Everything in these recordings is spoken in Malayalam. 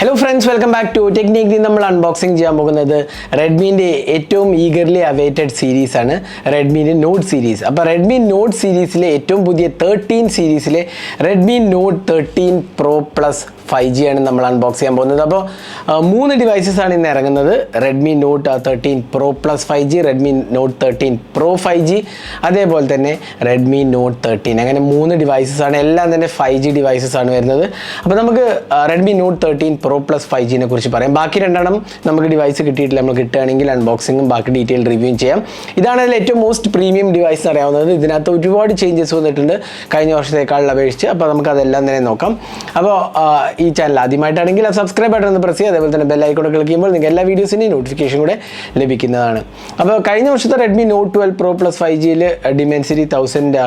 Hello friends welcome back to technique നമ്മൾ അൺബോക്സിംഗ് ചെയ്യാൻ പോകുന്നത് റെഡ്മീന്റെ ഏറ്റവും ഈഗർലി അവേറ്റഡ് സീരീസ് ആണ്. റെഡ്മീന്റെ നോട്ട് സീരീസ് അപ്പോൾ റെഡ്മി നോട്ട് സീരീസിലെ ഏറ്റവും പുതിയ തേർട്ടീൻ സീരീസിലെ Redmi note thirteen pro plus five G ആണ് നമ്മൾ അൺബോക്സ് ചെയ്യാൻ പോകുന്നത്. അപ്പോൾ മൂന്ന് ഡിവൈസസ് ആണ് ഇന്ന് ഇറങ്ങുന്നത്. Redmi note thirteen pro plus five G Redmi note thirteen pro five G അതേപോലെ തന്നെ റെഡ്മി നോട്ട് തേർട്ടീൻ അങ്ങനെ മൂന്ന് ഡിവൈസസ് ആണ്. എല്ലാം തന്നെ ഫൈവ് ജി ഡിവൈസസ് ആണ് വരുന്നത്. അപ്പോൾ നമുക്ക് Redmi note thirteen pro plus five ജിനെ കുറിച്ച് പറയാം. ബാക്കി രണ്ടെണ്ണം നമുക്ക് ഡിവൈസ് കിട്ടിയിട്ടില്ല. നമ്മൾ കിട്ടുകയാണെങ്കിൽ അൺബോക്സിങ്ങും ബാക്കി ഡീറ്റെയിൽ റിവ്യൂ ചെയ്യാം. ഇതാണ് അതിൽ ഏറ്റവും മോസ്റ്റ് പ്രീമിയം ഡിവൈസ് അറിയാവുന്നത്. ഇതിനകത്ത് ഒരുപാട് ചേഞ്ചസ് വന്നിട്ടുണ്ട്. കഴിഞ്ഞ വർഷത്തേക്കാളും അപേക്ഷിച്ച്. അപ്പോൾ നമുക്ക് അതെല്ലാം തന്നെ നോക്കാം. അപ്പോൾ ഈ ചാനൽ ആദ്യമായിട്ടാണെങ്കിൽ സബ്സ്ക്രൈബ് ബട്ടൺ ഒന്ന് പ്രസ് ചെയ്യുക. അതേപോലെ തന്നെ ബെല്ലൈക്കോടെ ക്ലിക്ക് ചെയ്യുമ്പോൾ നിങ്ങൾക്ക് എല്ലാ വീഡിയോസിന്റെയും നോട്ടിഫിക്കേഷൻ കൂടെ ലഭിക്കുന്നതാണ്. അപ്പോൾ കഴിഞ്ഞ വർഷത്തെ Redmi note twelve pro plus five ജിയിൽ ഡിമെൻസിറ്റി തൗസൻഡ്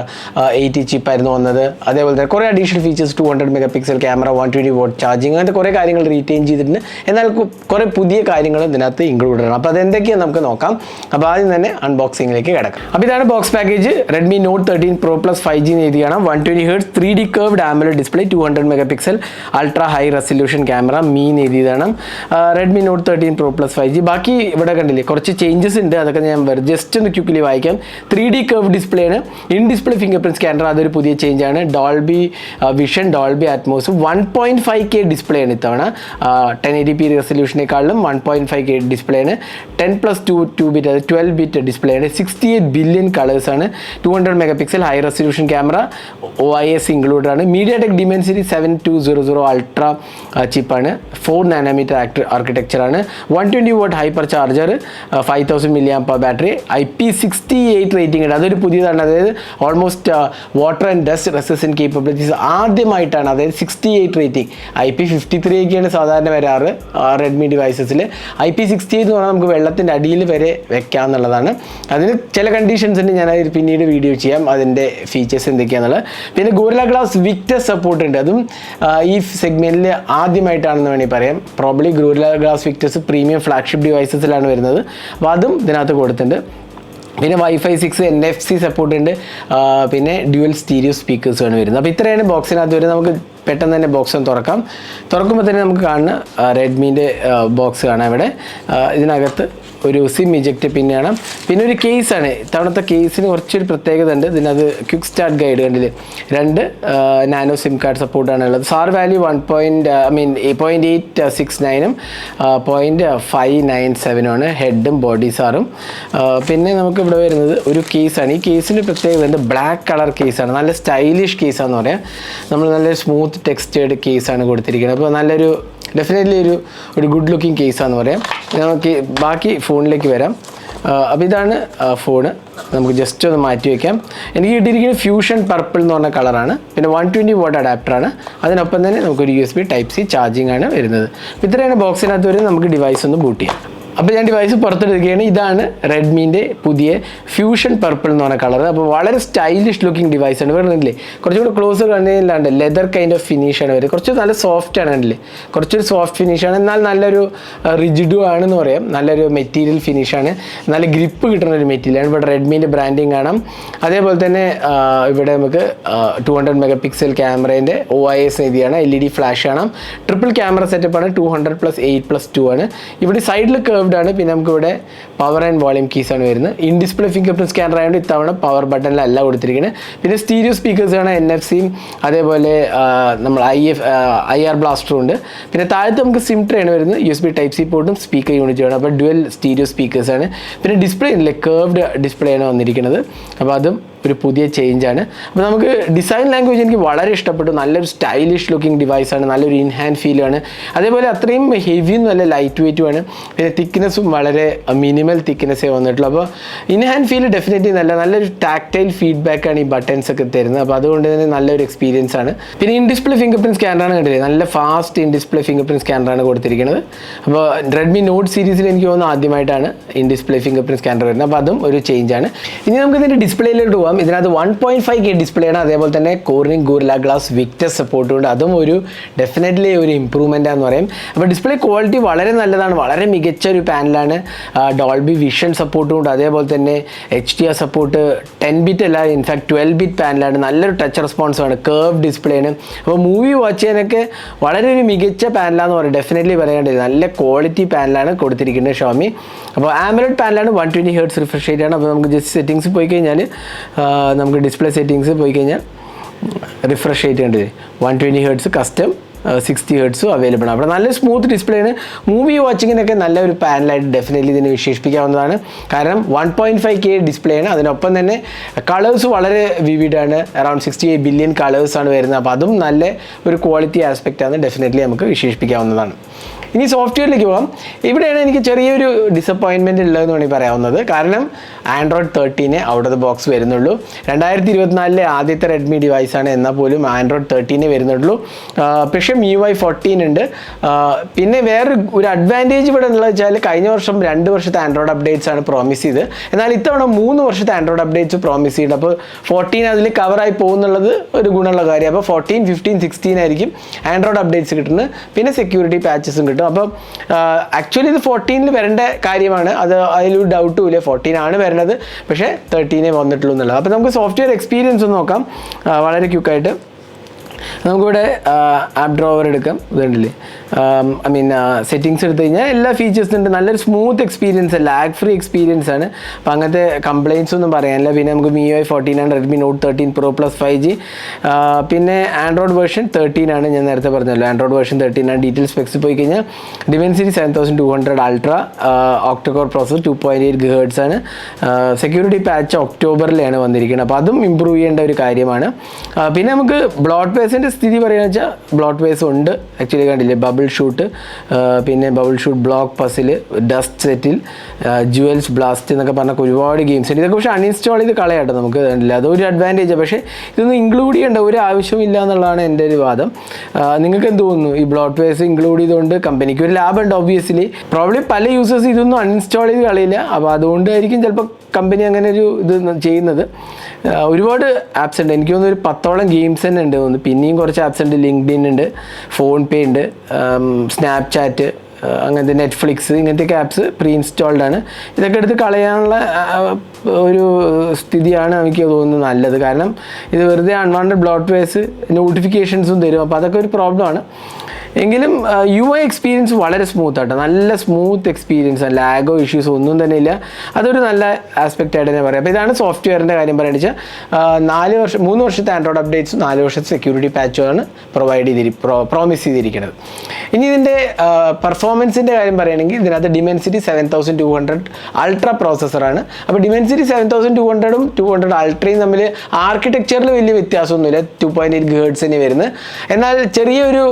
എയ്റ്റി ചിപ്പായിരുന്നു വന്നത്. അതേപോലെ തന്നെ കുറേ additional features two hundred mega pixel camera one twenty watt charging അങ്ങനത്തെ കുറേ കാര്യങ്ങൾ റീറ്റെയിൻ ചെയ്തിട്ടുണ്ട്. എന്നാൽ കുറേ പുതിയ കാര്യങ്ങൾ ഇതിനകത്ത് ഇൻക്ലൂഡ് ആണ് അപ്പോൾ അതെന്തൊക്കെയാണ് നമുക്ക് നോക്കാം. അപ്പോൾ ആദ്യം തന്നെ അൺബോക്സിംഗിലേക്ക് കിടക്കാം. അപ്പോൾ ഇതാണ് box package Redmi note thirteen pro plus five G എഴുതിയാണ്. One twenty hertz three D curve ഡാമിലെ display two hundred mega pixel ultra high resolution camera മീൻ എഴുതിയതാണ് Redmi note thirteen pro plus five G ബാക്കി ഇവിടെ കണ്ടില്ലേ കുറച്ച് ചേഞ്ചസ് ഉണ്ട്. അതൊക്കെ ഞാൻ ജസ്റ്റ് ഒന്ന് ക്യൂക്കിലി വായിക്കാം. ത്രീ ഡി കർവ് ഡിസ്പ്ലേ ആണ്. In display finger print scanner അതൊരു പുതിയ ചേഞ്ച് ആണ്. Dolby vision Dolby Atmos one point five K display ആണ് ഇത്തവണ. Ten eighty P റെസൊല്യൂഷനേക്കാളും one point five K display ആണ്. Ten plus two two bit അത് ട്വൽവ് ബിറ്റ് ഡിസ്പ്ലേ ആണ്. സിക്സ്റ്റി എയ്റ്റ് ബില്യൺ കളേഴ്സ് ആണ്. Two hundred mega pixel high resolution camera O I S included ആണ്. MediaTek Dimensity seven two zero zero ultra ചിപ്പാണ് four nanometre act ആർക്കിടെക്ചറാണ് one twenty watt hyper charger five thousand milli power battery I P sixty eight rating ഉണ്ട്. അതൊരു പുതിയതാണ്. അതായത് almost water and dust resistant capabilities ആദ്യമായിട്ടാണ്. അതായത് sixty eight rating I P fifty three ഒക്കെയാണ് സാധാരണ വരാറ് റെഡ്മി ഡിവൈസസിൽ ഐ പി സിക്സ്റ്റി എന്ന് പറഞ്ഞാൽ നമുക്ക് വെള്ളത്തിന്റെ അടിയിൽ വരെ വെക്കാം എന്നുള്ളതാണ്. അതിന് ചില കണ്ടീഷൻസ് ഉണ്ട്. ഞാൻ പിന്നീട് വീഡിയോ ചെയ്യാം. അതിന്റെ ഫീച്ചേഴ്സ് എന്തൊക്കെയാണെന്നുള്ളത് പിന്നെ ഗോറില ഗ്ലാസ് വിക്ടസ് സപ്പോർട്ട് ഉണ്ട്. അതും ഈ ഈ സെഗ്മെന്റിൽ ആദ്യമായിട്ടാണെന്ന് വേണമെങ്കിൽ പറയാം. Probably Gorilla glass features premium flagship ഡിവൈസസിലാണ് വരുന്നത്. അപ്പോൾ അതും ഇതിനകത്ത് കൊടുത്തിട്ടുണ്ട്. പിന്നെ wifi six N F C support ഉണ്ട്. പിന്നെ ഡ്യുവൽ സ്റ്റീരിയോ സ്പീക്കേഴ്സാണ് വരുന്നത്. അപ്പോൾ ഇത്രയാണ് ബോക്സിനകത്ത് വരുന്നത്. നമുക്ക് പെട്ടെന്ന് തന്നെ ബോക്സ് ഒന്ന് തുറക്കാം. തുറക്കുമ്പോൾ തന്നെ നമുക്ക് കാണുന്ന റെഡ്മീന്റെ ബോക്സ് കാണാം ഇവിടെ. ഇതിനകത്ത് ഒരു സിം ഇജക്റ്റ് പിന്നെയാണ് പിന്നെ ഒരു കേസാണ് ഇത്തവണത്തെ കേസിന് കുറച്ചൊരു പ്രത്യേകത ഉണ്ട്. ഇതിനകത്ത് ക്വിക്ക് സ്റ്റാർട്ട് ഗൈഡ് കണ്ടില്ലേ? രണ്ട് നാനോ സിം കാർഡ് സപ്പോർട്ടാണ് ഉള്ളത്. SAR value one point I mean point eight six നയനും point five nine സെവനുമാണ് ഹെഡും ബോഡി സാറും പിന്നെ നമുക്ക് ഇവിടെ വരുന്നത് ഒരു കേസാണ് ഈ കേസിന് പ്രത്യേകത ഉണ്ട്. ബ്ലാക്ക് കളർ കേസാണ് നല്ല സ്റ്റൈലിഷ് കേസാന്ന് പറയാം. നമ്മൾ നല്ല സ്മൂത്ത് ടെക്സ്റ്റേഡ് കേസാണ് കൊടുത്തിരിക്കുന്നത്. അപ്പോൾ നല്ലൊരു ഡെഫിനറ്റ്ലി ഒരു ഒരു ഗുഡ് ലുക്കിംഗ് കേസാന്ന് പറയാം. നമുക്ക് ബാക്കി ഫോണിലേക്ക് വരാം. അപ്പോൾ ഇതാണ് ഫോണ് നമുക്ക് ജസ്റ്റ് ഒന്ന് മാറ്റി വയ്ക്കാം എനിക്ക് കിട്ടിയിരിക്കുന്നത് ഫ്യൂഷൻ പർപ്പിൾ എന്ന് പറഞ്ഞ കളറാണ് പിന്നെ വൺ ട്വന്റി വോട്ട് അഡാപ്റ്ററാണ് അതിനൊപ്പം തന്നെ നമുക്കൊരു U S B type C charging ആണ് വരുന്നത്. ഇത്രയാണ് ബോക്സിനകത്ത് വരുന്നത്. നമുക്ക് ഡിവൈസ് ഒന്ന് ബൂട്ട് ചെയ്യാം. അപ്പോൾ ഞാൻ ഡിവൈസ് പുറത്തെടുക്കുകയാണ്. ഇതാണ് റെഡ്മീന്റെ പുതിയ ഫ്യൂഷൻ പർപ്പിൾ എന്ന് പറഞ്ഞ കളർ അപ്പോൾ വളരെ സ്റ്റൈലിഷ് ലുക്കിംഗ് ഡിവൈസ് ആണ്. വരുന്നില്ലേ കുറച്ചുകൂടി ക്ലോസ് കണ്ടില്ലാണ്ട് ലെതർ കൈൻഡ് ഓഫ് ഫിനിഷ് ആണ് വരുന്നത്. കുറച്ച് നല്ല സോഫ്റ്റ് ആണ് കണ്ടില്ലേ? കുറച്ചൊരു സോഫ്റ്റ് ഫിനിഷ് ആണ്. എന്നാൽ നല്ലൊരു റിജിഡു ആണെന്ന് പറയാം. നല്ലൊരു മെറ്റീരിയൽ ഫിനിഷ് ആണ്. നല്ല ഗ്രിപ്പ് കിട്ടുന്ന ഒരു മെറ്റീരിയൽ ആണ്. ഇവിടെ റെഡ്മീന്റെ ബ്രാൻഡിങ് കാണാം. അതേപോലെ തന്നെ ഇവിടെ നമുക്ക് ടു ഹൺഡ്രഡ് മെഗാ പിക്സൽ ക്യാമറേന്റെ ഒ ഐ എസ് രീതിയാണ്. എൽ ഇ ഡി ഫ്ലാഷ് കാണാം. ട്രിപ്പിൾ ക്യാമറ സെറ്റപ്പ് ആണ്. Two hundred plus eight plus two ആണ്. ഇവിടെ സൈഡിൽ കേർവ്ഡ് ആണ്. പിന്നെ നമുക്ക് ഇവിടെ പവർ ആൻഡ് വോളിയം കീസ് ആണ് വരുന്നത്. In display finger print scanner ആയതുകൊണ്ട് ഇത്തവണ പവർ ബട്ടണിലല്ല കൊടുത്തിരിക്കുന്നത് പിന്നെ സ്റ്റീരിയോ സ്പീക്കേഴ്സ് ആണ് എൻ എഫ് സിയും അതേപോലെ നമ്മൾ ഐ എഫ് ഐ ആർ ബ്ലാസ്റ്ററും ഉണ്ട്. പിന്നെ താഴത്ത് നമുക്ക് സിം ട്രേ ആണ് വരുന്നത്. U S B type C പോർട്ടും speaker യൂണിറ്റും ആണ്. അപ്പോൾ ഡുവൽ സ്റ്റീരിയോ സ്പീക്കേഴ്സ് ആണ്. പിന്നെ ഡിസ്പ്ലേ ഇല്ലേ കേർവ്ഡ് ഡിസ്പ്ലേ ആണ് വന്നിരിക്കുന്നത് അപ്പോൾ അതും ഒരു പുതിയ ചേഞ്ച് ആണ്. അപ്പോൾ നമുക്ക് ഡിസൈൻ ലാംഗ്വേജ് എനിക്ക് വളരെ ഇഷ്ടപ്പെട്ടു. നല്ലൊരു സ്റ്റൈലിഷ് ലുക്കിംഗ് ഡിവൈസാണ് നല്ലൊരു ഇൻഹാൻഡ് ഫീലാണ് അതേപോലെ അത്രയും ഹെവിയും നല്ല ലൈറ്റ് വെയ്റ്റും ആണ്. പിന്നെ തിക്നെസ്സും വളരെ മിനിമൽ തിക്നെസ്സേ വന്നിട്ടുള്ളൂ. അപ്പോൾ ഇൻഹാൻഡ് ഫീൽ ഡെഫിനറ്റ്ലി നല്ല നല്ലൊരു ടാക്ടൈൽ ഫീഡ്ബാക്ക് ആണ് ഈ ബട്ടൺസ് ഒക്കെ തരുന്നത്. അപ്പോൾ അതുകൊണ്ട് തന്നെ നല്ലൊരു എക്സ്പീരിയൻസ് ആണ്. പിന്നെ ഇൻ ഡിസ്പ്ലേ ഫിംഗർ സ്കാനർ സ്കാനറാണ് കണ്ടില്ലേ? നല്ല fast in display finger scanner സ്കാനറാണ് കൊടുത്തിരിക്കുന്നത്. അപ്പോൾ റെഡ്മി നോട്ട് സീരീസിൽ എനിക്ക് തോന്നുന്നു ആദ്യമായിട്ടാണ് in display finger print scanner വരുന്നത്. അപ്പോൾ അതും ഒരു ചേഞ്ച് ആണ്. ഇനി നമുക്ക് ഇതിന്റെ ഡിസ്പ്ലേയിലോട്ട് പോകാം അപ്പം ഇതിനകത്ത് one point five K display ആണ്. അതേപോലെ തന്നെ കോർണിംഗ് ഗൂർല ഗ്ലാസ് വിക്ടർ സപ്പോർട്ടും ഉണ്ട്. അതും ഒരു ഡെഫിനറ്റ്ലി ഒരു ഇമ്പ്രൂവ്മെന്റ് ആണെന്ന് പറയും. അപ്പോൾ ഡിസ്പ്ലേ ക്വാളിറ്റി വളരെ നല്ലതാണ്. വളരെ മികച്ച ഒരു പാനലാണ് ഡോൾബി വിഷൻ സപ്പോർട്ടും ഉണ്ട്. അതേപോലെ തന്നെ H D R support ten bit അല്ല ഇൻഫാക്ട് ട്വൽവ് ബിറ്റ് പാനലാണ്. നല്ലൊരു ടച്ച് റെസ്പോൺസാണ് കേർവ് ഡിസ്പ്ലേ ആണ്. അപ്പോൾ മൂവി വാച്ച് ചെയ്യാനൊക്കെ വളരെ ഒരു മികച്ച പാനലാന്ന് പറയും. ഡെഫിനറ്റ്ലി പറയേണ്ടത് നല്ല ക്വാളിറ്റി പാനലാണ് കൊടുത്തിരിക്കുന്നത് ഷോമി. അപ്പോൾ AMOLED പാനലാണ്. One twenty hertz refresh rate ആണ്. അപ്പോൾ നമുക്ക് ജസ്റ്റ് സെറ്റിങ്സ് പോയി കഴിഞ്ഞാൽ നമുക്ക് ഡിസ്പ്ലേ സെറ്റിങ്സ് പോയി കഴിഞ്ഞാൽ refresh rate one twenty hertz custom sixty ഹേർട്സും available ആണ്. അപ്പോൾ നല്ല സ്മൂത്ത് ഡിസ്പ്ലേ ആണ്. മൂവി വാച്ചിങ്ങിനൊക്കെ നല്ല ഒരു പാനലായിട്ട് ഡെഫിനറ്റ്ലി ഇതിനെ വിശേഷിപ്പിക്കാവുന്നതാണ്. കാരണം one point five K display ആണ്. അതിനൊപ്പം തന്നെ കളേഴ്സ് വളരെ വിവിഡാണ് around sixty eight billion colours ആണ് വരുന്നത്. അപ്പോൾ അതും നല്ല ഒരു ക്വാളിറ്റി ആസ്പെക്റ്റ് ആണ്. ഡെഫിനറ്റ്ലി നമുക്ക് വിശേഷിപ്പിക്കാവുന്നതാണ്. ഇനി സോഫ്റ്റ്വെയറിലേക്ക് പോകാം. ഇവിടെയാണ് എനിക്ക് ചെറിയൊരു ഡിസപ്പോയിൻമെന്റ് ഉള്ളതെന്ന് വേണമെങ്കിൽ പറയാവുന്നത്. കാരണം ആൻഡ്രോയിഡ് തേർട്ടീനെ ഔട്ട് ഓഫ് ദ ബോക്സ് വരുന്നുള്ളൂ. രണ്ടായിരത്തി ഇരുപത്തിനാലിലെ ആദ്യത്തെ റെഡ്മി ഡിവൈസാണ് എന്നാൽ പോലും ആൻഡ്രോയിഡ് തേർട്ടീനെ വരുന്നുള്ളൂ. പക്ഷേ യു ഐ ഫോർട്ടീൻ ഉണ്ട് പിന്നെ വേറൊരു ഒരു അഡ്വാന്റേജ് ഇവിടെ ഉള്ളത് വെച്ചാൽ കഴിഞ്ഞ വർഷം രണ്ട് വർഷത്തെ ആൻഡ്രോയിഡ് അപ്ഡേറ്റ്സ് ആണ് പ്രോമിസ് ചെയ്ത് എന്നാൽ ഇത്തവണ മൂന്ന് വർഷത്തെ ആൻഡ്രോയിഡ് അപ്ഡേറ്റ്സ് പ്രോമിസ് ചെയ്ത് അപ്പോൾ ഫോർട്ടീൻ അതിൽ കവറായി പോകുന്നുള്ളത് ഒരു ഗുണമുള്ള കാര്യം. അപ്പോൾ ഫോർട്ടീൻ ഫിഫ്റ്റീൻ സിക്സ്റ്റീൻ ആയിരിക്കും ആൻഡ്രോയിഡ് അപ്ഡേറ്റ്സ് കിട്ടുന്നത്. പിന്നെ സെക്യൂരിറ്റി പാച്ചസും കിട്ടും. അപ്പം ആക്ച്വലി ഇത് ഫോർട്ടീനിൽ വരേണ്ട കാര്യമാണ്. അത് അതിലൊരു ഡൗട്ടും ഇല്ല. ഫോർട്ടീൻ ആണ് വരേണ്ടത് പക്ഷേ തേർട്ടീനേ വന്നിട്ടുള്ളൂ എന്നുള്ളത്. അപ്പോൾ നമുക്ക് സോഫ്റ്റ്വെയർ എക്സ്പീരിയൻസ് ഒന്ന് നോക്കാം. വളരെ ക്യുക്കായിട്ട് നമുക്കിവിടെ ആപ്പ് ഡ്രോവർ എടുക്കാം. ഇതുണ്ടല്ലേ? ഐ മീൻ സെറ്റിങ്സ് എടുത്തു കഴിഞ്ഞാൽ എല്ലാ ഫീച്ചേഴ്സും ഉണ്ട്. നല്ലൊരു smooth experience lag free experience ആണ്. അപ്പം അങ്ങനത്തെ കംപ്ലയിൻസ് ഒന്നും പറയാനില്ല. പിന്നെ നമുക്ക് മി ഐ ഫോർട്ടീൻ ആണ് Redmi note thirteen pro plus five G പിന്നെ ആൻഡ്രോയിഡ് വേർഷൻ തേർട്ടീൻ ആണ്. ഞാൻ നേരത്തെ പറഞ്ഞല്ലോ. ആൻഡ്രോയിഡ് വേർഷൻ തേർട്ടീൻ ആണ്. ഡീറ്റെയിൽ സ്പെക്സ് പോയി കഴിഞ്ഞാൽ Dimensity seven thousand two hundred ultra octa core process two point eight gigahertz ആണ്. സെക്യൂരിറ്റി പാച്ച് ഒക്ടോബറിലാണ് വന്നിരിക്കുന്നത്. അപ്പോൾ അതും ഇമ്പ്രൂവ് ചെയ്യേണ്ട ഒരു കാര്യമാണ്. പിന്നെ നമുക്ക് ബ്ലോഡ് പേസിന്റെ സ്ഥിതി പറയുക വെച്ചാൽ ബ്ലോഡ് വേസ് ഉണ്ട്. ആക്ച്വലി കണ്ടില്ലേ ബബിൾ ഷൂട്ട് പിന്നെ bubble shoot block puzzle dust settle jewels blast എന്നൊക്കെ പറഞ്ഞ ഒരുപാട് ഗെയിംസ് ഉണ്ട്. ഇതൊക്കെ പക്ഷേ അൺഇൻസ്റ്റാൾ ചെയ്ത് കളയാട്ടോ നമുക്ക് കണ്ടില്ല. അതൊരു അഡ്വാന്റേജ് പക്ഷേ ഇതൊന്നും ഇൻക്ലൂഡ് ചെയ്യേണ്ട ഒരു ആവശ്യമില്ല എന്നുള്ളതാണ് എന്റെ ഒരു വാദം. നിങ്ങൾക്ക് എന്ത് തോന്നുന്നു? ഈ ബ്ലോഡ് വേസ് ഇൻക്ലൂഡ് ചെയ്തുകൊണ്ട് കമ്പനിക്ക് ഒരു ലാഭമുണ്ട് ഒബ്വിയസ്ലി പ്രോബ്ലി പല യൂസേഴ്സ് ഇതൊന്നും അൺഇൻസ്റ്റാൾ ചെയ്ത് കളയില്ല. അപ്പോൾ അതുകൊണ്ടായിരിക്കും ചിലപ്പോൾ കമ്പനി അങ്ങനെ ഒരു ഇത് ചെയ്യുന്നത്. ഒരുപാട് ആപ്സ് ഉണ്ട്. എനിക്ക് തോന്നുന്നു ഒരു പത്തോളം ഗെയിംസ് തന്നെ ഉണ്ട് തോന്നുന്നു. പിന്നെയും കുറച്ച് ആപ്സ് ഉണ്ട്. ലിങ്ക്ഡിൻ ഉണ്ട്. ഫോൺ പേ ഉണ്ട് സ്നാപ്ചാറ്റ് അങ്ങനത്തെ നെറ്റ്ഫ്ലിക്സ് ഇങ്ങനത്തെയൊക്കെ ആപ്സ് പ്രീ ഇൻസ്റ്റാൾഡ് ആണ്. ഇതൊക്കെ എടുത്ത് കളയാനുള്ള ഒരു സ്ഥിതിയാണ് എനിക്ക് തോന്നുന്നത് നല്ലത്. കാരണം ഇത് വെറുതെ അൺവാണ്ടഡ് ബ്ലോട്ട് വേസ് നോട്ടിഫിക്കേഷൻസും തരും. അപ്പോൾ അതൊക്കെ ഒരു പ്രോബ്ലമാണ് എങ്കിലും യു ഐ എക്സ്പീരിയൻസ് വളരെ സ്മൂത്ത് ആട്ടോ. നല്ല സ്മൂത്ത് എക്സ്പീരിയൻസ് ആണ് ലാഗോ ഇഷ്യൂസ് ഒന്നും തന്നെ ഇല്ല. അതൊരു നല്ല ആസ്പെക്റ്റ് ആയിട്ട് തന്നെ പറയാം. അപ്പോൾ ഇതാണ് സോഫ്റ്റ്വെയറിന്റെ കാര്യം പറയുന്നത് നാല് വർഷം മൂന്ന് വർഷത്തെ ആൻഡ്രോയിഡ് അപ്ഡേറ്റ്സും നാല് വർഷത്തെ സെക്യൂരിറ്റി പാച്ചുമാണ് പ്രൊവൈഡ് ചെയ്തിരി പ്രോമിസ് ചെയ്തിരിക്കുന്നത് ഇനി ഇതിന്റെ പെർഫോമൻസിന്റെ കാര്യം പറയുകയാണെങ്കിൽ ഇതിനകത്ത് Dimensity seven thousand two hundred ultra പ്രോസസ്സറാണ് അപ്പോൾ ഡിമെൻസിറ്റി സെവൻ തൗസൻഡ് ടു ഹൺഡ്രഡും ടു ഹൺഡ്രഡ് അൾട്രയും തമ്മിൽ ആർക്കിടെക്ചറിൽ വലിയ വ്യത്യാസമൊന്നുമില്ല. ടു പോയിന്റ് എയ്റ്റ് ഗേഡ്സ് തന്നെ വരുന്നത്. എന്നാൽ ചെറിയൊരു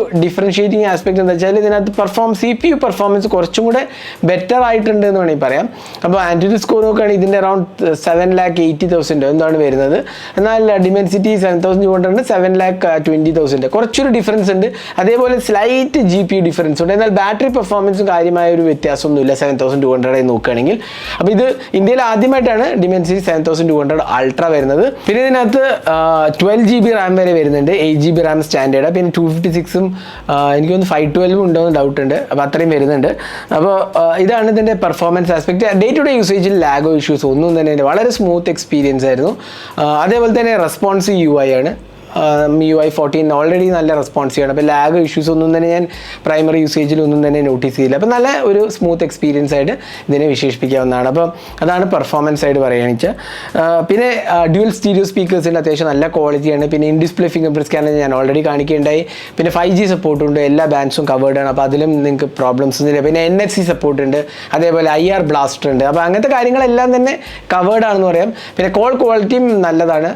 ഡിഫറൻഷ്യേറ്റിംഗ് ആസ്പെക്ട് എന്താ വെച്ചാൽ ഇതിനകത്ത് perform C P U performance കുറച്ചും കൂടെ ബെറ്റർ ആയിട്ടുണ്ട് എന്ന് വേണമെങ്കിൽ പറയാം. അപ്പോൾ ആൻഡ്രോയിഡ് സ്കോർ നോക്കുകയാണെങ്കിൽ ഇതിന്റെ around seven lakh eighty thousand എന്താണ് വരുന്നത്. എന്നാൽ Dimensity seven thousand two hundred seven lakh twenty thousand കുറച്ചൊരു ഡിഫറൻസ് ഉണ്ട്. അതേപോലെ സ്ലൈറ്റ് ജി പി ഡിഫറൻസ് ഉണ്ട്. എന്നാൽ ബാറ്ററി പെർഫോമൻസും കാര്യമായ ഒരു വ്യത്യാസമൊന്നുമില്ല സെവൻ തൗസൻഡ് ടു ഹൺഡ്രഡ് നോക്കുകയാണെങ്കിൽ. അപ്പോൾ ഇത് ഇന്ത്യയിൽ ആദ്യമായിട്ടാണ് Dimensity seven thousand two hundred ultra വരുന്നത്. പിന്നെ ഇതിനകത്ത് ട്വൽവ് ജി ബി റാം വരെ വരുന്നുണ്ട്. Eight G B RAM standard പിന്നെ ടു ഫിഫ്റ്റി സിക്സും എനിക്ക് തോന്നുന്നു ഫൈവ് ട്വൽവ് ഉണ്ടോ എന്ന് ഡൗട്ട് ഉണ്ട്. അപ്പോൾ അത്രയും വരുന്നുണ്ട്. അപ്പോൾ ഇതാണ് ഇതിന്റെ performance aspect day to day യൂസേജിൽ ലാഗോ ഇഷ്യൂസ് ഒന്നും തന്നെ വളരെ സ്മൂത്ത് എക്സ്പീരിയൻസ് ആയിരുന്നു. അതേപോലെ തന്നെ റെസ്പോൺസ് യു ഐ ആണ്. യു ഐ ഫോർട്ടീൻ ഓൾറെഡി നല്ല റെസ്പോൺസ് ചെയ്യണം. അപ്പോൾ ലാഗ് ഇഷ്യൂസ് ഒന്നും തന്നെ ഞാൻ പ്രൈമറി യൂസേജിൽ ഒന്നും തന്നെ നോട്ടീസ് ചെയ്തില്ല. അപ്പോൾ നല്ല ഒരു സ്മൂത്ത് എക്സ്പീരിയൻസ് ആയിട്ട് ഇതിനെ വിശേഷിപ്പിക്കാവുന്നതാണ്. അപ്പോൾ അതാണ് പെർഫോമൻസ് ആയിട്ട് പറയുകയാണെന്ന് പിന്നെ ഡ്യുവൽ സ്റ്റീരിയോ സ്പീക്കേഴ്സിന്റെ അത്യാവശ്യം നല്ല ക്വാളിറ്റിയാണ് പിന്നെ in display finger print scanner ഞാൻ ഓൾറെഡി കാണിക്കുകയുണ്ടായി. പിന്നെ ഫൈവ് ജി സപ്പോർട്ട് ഉണ്ട്. എല്ലാ ബാൻസും കവേർഡ് ആണ്. അപ്പോൾ അതിലും നിങ്ങൾക്ക് പ്രോബ്ലംസ് ഒന്നുമില്ല പിന്നെ എൻ എഫ് സി സപ്പോർട്ട് ഉണ്ട്. അതേപോലെ ഐ ആർ ബ്ലാസ്റ്റർ ഉണ്ട്. അപ്പോൾ അങ്ങനത്തെ കാര്യങ്ങളെല്ലാം തന്നെ കവേർഡ് ആണെന്ന് പറയാം. പിന്നെ കോൾ ക്വാളിറ്റിയും നല്ലതാണ്.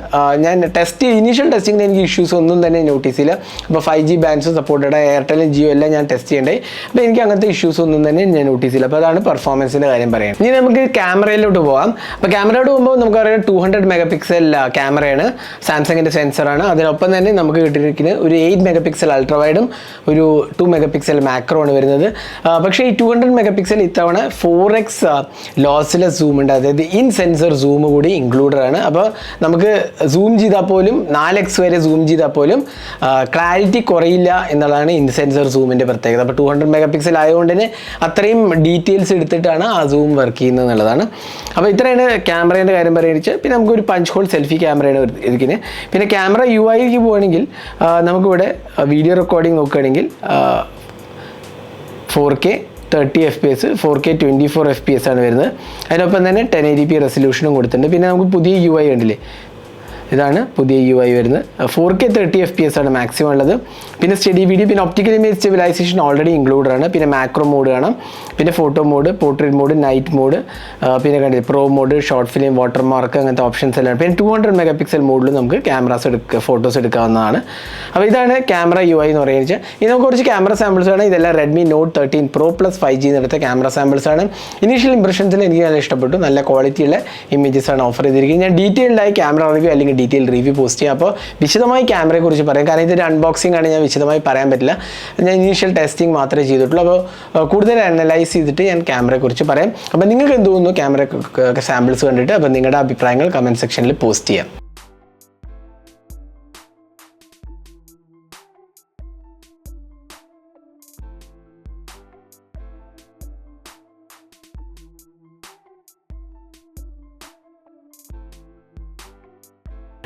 ഞാൻ ടെസ്റ്റ് ഇനീഷ്യൽ ടെസ്റ്റിംഗ് എനിക്ക് ഇഷ്യൂസ് ഒന്നും തന്നെ നോട്ടീസ് ചെയ്യില്ല അപ്പോൾ ഫൈവ് ജി ബാൻഡ്സ് സപ്പോർട്ടഡ് എയർടെലും ജിയോ എല്ലാം ഞാൻ ടെസ്റ്റ് ചെയ്യണ്ടേ. അപ്പോൾ എനിക്ക് അങ്ങനത്തെ ഇഷ്യൂസ് ഒന്നും തന്നെ ഞാൻ നോട്ടീസ് ചെയ്യില്ല അപ്പോൾ അതാണ് പെർഫോമൻസിന്റെ കാര്യം പറയാം ഇനി നമുക്ക് ക്യാമറയിലോട്ട് പോകാം അപ്പോൾ ക്യാമറയോട് പോകുമ്പോൾ നമുക്കറിയാം ടു ഹൺഡ്രഡ് മെഗാ പിക്സൽ ക്യാമറയാണ് സാംസങ്ങിന്റെ സെൻസറാണ് അതിനൊപ്പം തന്നെ നമുക്ക് കിട്ടിയിരിക്കുന്ന ഒരു എയ്റ്റ് മെഗാ പിക്സൽ അൾട്രാ വൈഡും ഒരു ടു മെഗാ പിക്സൽ മാക്രോ ആണ് വരുന്നത്. പക്ഷേ ഈ ടു ഹൺഡ്രഡ് മെഗാ പിക്സൽ ഇത്തവണ ഫോർ എക്സ് ലോസിലെ സൂം ഉണ്ട്. അതായത് ഇൻ സെൻസർ സൂം കൂടി ഇൻക്ലൂഡഡ് ആണ്. അപ്പോൾ നമുക്ക് സൂം ചെയ്താൽ പോലും നാല് എക്സ് വരെ സൂം ചെയ്താൽ പോലും ക്ലാരിറ്റി കുറയില്ല എന്നുള്ളതാണ് ഇൻ സെൻസർ സൂമിന്റെ പ്രത്യേകത. അപ്പോൾ ടു ഹൺഡ്രഡ് മെഗാ പിക്സൽ ആയതുകൊണ്ട് തന്നെ അത്രയും ഡീറ്റെയിൽസ് എടുത്തിട്ടാണ് ആ സൂം വർക്ക് ചെയ്യുന്നത് എന്നുള്ളതാണ്. അപ്പോൾ ഇത്രയാണ് ക്യാമറേന്റെ കാര്യം പറയുന്നത് പിന്നെ നമുക്കൊരു പഞ്ച് ഹോൾ സെൽഫി ക്യാമറയാണ് ഇരിക്കുന്നത്. പിന്നെ ക്യാമറ യു ഐക്ക് പോവുകയാണെങ്കിൽ നമുക്കിവിടെ വീഡിയോ റെക്കോർഡിംഗ് നോക്കുകയാണെങ്കിൽ four K thirty F P S four K twenty four F P S ആണ് വരുന്നത്. അതിനൊപ്പം തന്നെ ടെൻ എ ഡി പി റെസൊല്യൂഷനും കൊടുത്തിട്ടുണ്ട്. പിന്നെ നമുക്ക് പുതിയ യു ഐ ഉണ്ടല്ലേ ഇതാണ് പുതിയ യു ഐ വരുന്നത്. Four K thirty F P S ആണ് മാക്സിമം ഉള്ളത്. പിന്നെ സ്റ്റഡി വീഡിയോ പിന്നെ optical image stabilisation already include ആണ്. പിന്നെ മാക്രോ മോഡ് കാണാം. പിന്നെ photo mode portrait mode night mode പിന്നെ കണ്ടി pro mode short film watermark അങ്ങനത്തെ ഓപ്ഷൻസ് എല്ലാം. പിന്നെ ടു ഹൺഡ്രഡ് മെഗാ പിക്സൽ മോഡിൽ നമുക്ക് ക്യാമറാസ് എടുക്കുക ഫോട്ടോസ് എടുക്കാവുന്നതാണ്. അപ്പോൾ ഇതാണ് ക്യാമറ യു ഐ എന്ന് പറയുന്നത്. ഇനി നമുക്ക് കുറച്ച് ക്യാമറ സാമ്പിൾസ് ആണ് ഇതെല്ലാം Redmi Note thirteen Pro Plus five G എടുത്ത ക്യാമറ സാമ്പിൾസ് ആണ്. ഇനീഷ്യൽ ഇംപ്രഷൻസിൽ എനിക്ക് നല്ല ഇഷ്ടപ്പെട്ടു. നല്ല ക്വാളിറ്റിയുള്ള ഇമേജസ് ആണ് ഓഫർ ചെയ്തിരിക്കുന്നത്. ഞാൻ ഡീറ്റെയിൽഡായി ക്യാമറ റിവ്യൂ അല്ലെങ്കിൽ ഡീറ്റെയിൽ റിവ്യൂ പോസ്റ്റ് ചെയ്യാം. അപ്പോൾ വിശദമായി ക്യാമറയെക്കുറിച്ച് പറയാം. കാരണം ഇതൊരു അൺബോക്സിംഗ് ആണ്. ഞാൻ വിശദമായി പറയാൻ പറ്റില്ല. ഞാൻ ഇനീഷ്യൽ ടെസ്റ്റിംഗ് മാത്രമേ ചെയ്തിട്ടുള്ളൂ. അപ്പോൾ കൂടുതൽ അനലൈസ് ചെയ്തിട്ട് ഞാൻ ക്യാമറയെക്കുറിച്ച് പറയാം. അപ്പോൾ നിങ്ങൾക്ക് എന്ത് തോന്നുന്നു? ക്യാമറ സാമ്പിൾസ് കണ്ടിട്ട്. അപ്പോൾ നിങ്ങളുടെ അഭിപ്രായങ്ങൾ കമന്റ് സെക്ഷനിൽ പോസ്റ്റ് ചെയ്യാം.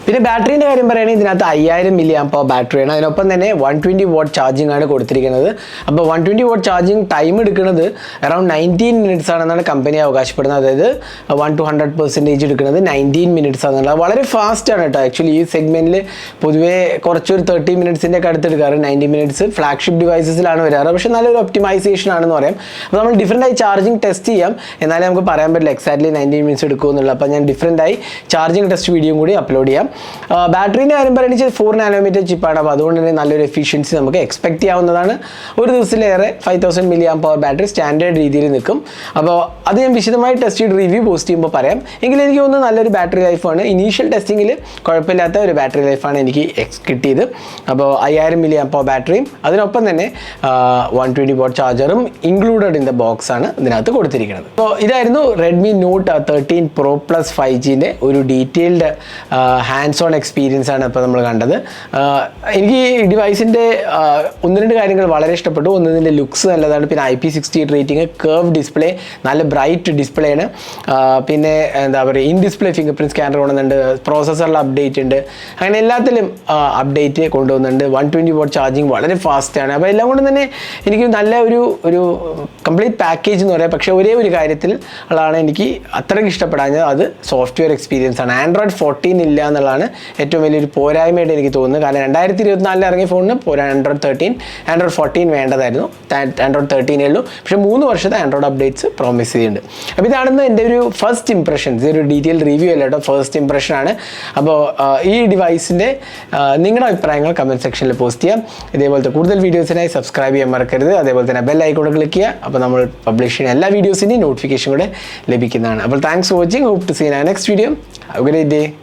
പിന്നെ ബാറ്ററിന്റെ കാര്യം പറയുകയാണെങ്കിൽ ഇതിനകത്ത് അയ്യായിരം മില്ലി ബാറ്ററി ബാറ്ററിയാണ് അതിനൊപ്പം തന്നെ വൺ ട്വന്റി വോട്ട് ചാർജിങ് ആണ് കൊടുത്തിരിക്കുന്നത്. അപ്പോൾ one twenty watt charging time എടുക്കുന്നത് അറൌണ്ട് നയന്റീൻ മിനിറ്റ്സ് ആണെന്നാണ് കമ്പനി അവകാശപ്പെടുന്നത്. അതായത് വൺ ടു ഹൺഡ്രഡ് പെർസെന്റേജ് എടുക്കുന്നത് നയന്റീൻ മിനിറ്റ്സ് ആണെന്നുള്ളത്. വളരെ ഫാസ്റ്റ് ആണ് കേട്ടോ. ആക്ച്വലി ഈ സെഗ്മെന്റിൽ പൊതുവേ കുറച്ചൊരു തേർട്ടി മിനിറ്റ്സിന്റെ അടുത്ത് എടുക്കാറ് നയന്റി മിനിറ്റ്സ് ഫ്ലാഗ്ഷിപ്പ് ഡിവൈസസിലാണ് വരാറ്. പക്ഷേ നല്ലൊരു ഒപ്റ്റിമൈസേഷൻ ആണെന്ന് പറയാം. അപ്പോൾ നമ്മൾ ഡിഫറെന്റ് ആയി ചാർജിങ് ടെസ്റ്റ് ചെയ്യാം. എന്നാലേ നമുക്ക് പറയാൻ പറ്റില്ല എക്സാക്ട്ലി നയന്റീൻ മിനിറ്റ്സ് എടുക്കുമെന്നുള്ളത്. അപ്പോൾ ഞാൻ ഡിഫറെന്റ് ആയി ചാർജിങ് ടെസ്റ്റ് വീഡിയോ കൂടി അപ്ലോഡ് ചെയ്യാം. ബാറ്ററിന്റെ കാര്യം പറയുകയാണെങ്കിൽ ഫോർ നാനോമീറ്റർ ചിപ്പാണ് അപ്പോൾ അതുകൊണ്ട് തന്നെ നല്ലൊരു എഫിഷ്യൻസി നമുക്ക് എക്സ്പെക്ട് ചെയ്യാവുന്നതാണ്. ഒരു ദിവസത്തിലേറെ five thousand milliamp power battery standard രീതിയിൽ നിൽക്കും. അപ്പോൾ അത് ഞാൻ വിശദമായി ടെസ്റ്റ് ചെയ്ത് റിവ്യൂ പോസ്റ്റ് ചെയ്യുമ്പോൾ പറയാം. എങ്കിലും എനിക്ക് തോന്നുന്നു നല്ലൊരു ബാറ്ററി ലൈഫാണ് ഇനീഷ്യൽ ടെസ്റ്റിങ്ങിൽ കുഴപ്പമില്ലാത്ത ഒരു ബാറ്ററി ലൈഫാണ് എനിക്ക് എക്സ് കിട്ടിയത്. അപ്പോൾ അയ്യായിരം മില്ലി പവർ ബാറ്ററിയും അതിനൊപ്പം തന്നെ വൺ ട്വന്റി വാട്ട് ചാർജറും ഇൻക്ലൂഡഡ് ഇൻ ദ ബോക്സ് ആണ് ഇതിനകത്ത് കൊടുത്തിരിക്കുന്നത്. അപ്പോൾ ഇതായിരുന്നു Redmi Note thirteen Pro Plus five ജീന്റെ ഒരു ഡീറ്റെയിൽഡ് ഹാൻഡ്സ് ഓൺ എക്സ്പീരിയൻസ് ആണ് ഇപ്പോൾ നമ്മൾ കണ്ടത്. എനിക്ക് ഈ ഡിവൈസിന്റെ ഒന്ന് രണ്ട് കാര്യങ്ങൾ വളരെ ഇഷ്ടപ്പെട്ടു. ഒന്ന് ഇതിന്റെ ലുക്സ് നല്ലതാണ്. പിന്നെ I P sixty eight rating curve display നല്ല ബ്രൈറ്റ് ഡിസ്പ്ലേ ആണ്. പിന്നെ എന്താ പറയുക in display finger print scanner കൊണ്ടുവന്നുണ്ട് പ്രോസസ്സറിൽ അപ്ഡേറ്റ് ഉണ്ട്. അങ്ങനെ എല്ലാത്തിലും അപ്ഡേറ്റ് കൊണ്ടുവന്നുണ്ട് വൺ ട്വന്റി വോട്ട് ചാർജിങ് വളരെ ഫാസ്റ്റാണ് അപ്പോൾ എല്ലാം കൊണ്ടും തന്നെ എനിക്ക് നല്ല ഒരു ഒരു കംപ്ലീറ്റ് പാക്കേജ് എന്ന് പറയാം. പക്ഷേ ഒരേ ഒരു കാര്യത്തിൽ ഉള്ളതാണ് എനിക്ക് അത്രയ്ക്ക് ഇഷ്ടപ്പെടാഞ്ഞത്. അത് സോഫ്റ്റ്വെയർ എക്സ്പീരിയൻസ് ആണ്. ആൻഡ്രോയിഡ് ഫോർട്ടീൻ ഇല്ല എന്നുള്ളതാണ് ഏറ്റവും വലിയൊരു പോരായ്മയായിട്ട് എനിക്ക് തോന്നുന്നത്. കാരണം രണ്ടായിരത്തി ഇരുപത്തിനാലിൽ ഇറങ്ങിയ ഫോണിന് പോരാ ആൻഡ്രോയിഡ് തേർട്ടീൻ ആൻഡ്രോയിഡ് ഫോർട്ടീൻ വേണ്ടതായിരുന്നു. ആൻഡ്രോയിഡ് തേർട്ടീനേ ഉള്ളൂ പക്ഷേ മൂന്ന് വർഷത്തെ ആൻഡ്രോയിഡ് അപ്ഡേറ്റ്സ് പ്രോമിസ് ചെയ്യുന്നുണ്ട് അപ്പോൾ ഇതാണെന്ന് എന്റെ ഒരു ഫസ്റ്റ് ഇംപ്രഷൻസ് ഒരു ഡീറ്റെയിൽ റിവ്യൂ അല്ല കേട്ടോ. ഫസ്റ്റ് ഇംപ്രഷൻ ആണ്. അപ്പോൾ ഈ ഡിവൈസിന്റെ നിങ്ങളുടെ അഭിപ്രായങ്ങൾ കമന്റ് സെക്ഷനിൽ പോസ്റ്റ് ചെയ്യാം. ഇതേപോലത്തെ കൂടുതൽ വീഡിയോസിനായി സബ്സ്ക്രൈബ് ചെയ്യാൻ മറക്കരുത്. അതേപോലെ തന്നെ ബെൽ ഐക്കോടെ ക്ലിക്ക് ചെയ്യുക. അപ്പോൾ നമ്മൾ പബ്ലിഷ് ചെയ്യുന്ന എല്ലാ വീഡിയോസിന്റെയും നോട്ടിഫിക്കേഷൻ കൂടെ ലഭിക്കുന്നതാണ്. അപ്പോൾ thanks for watching hope to seen a next video great day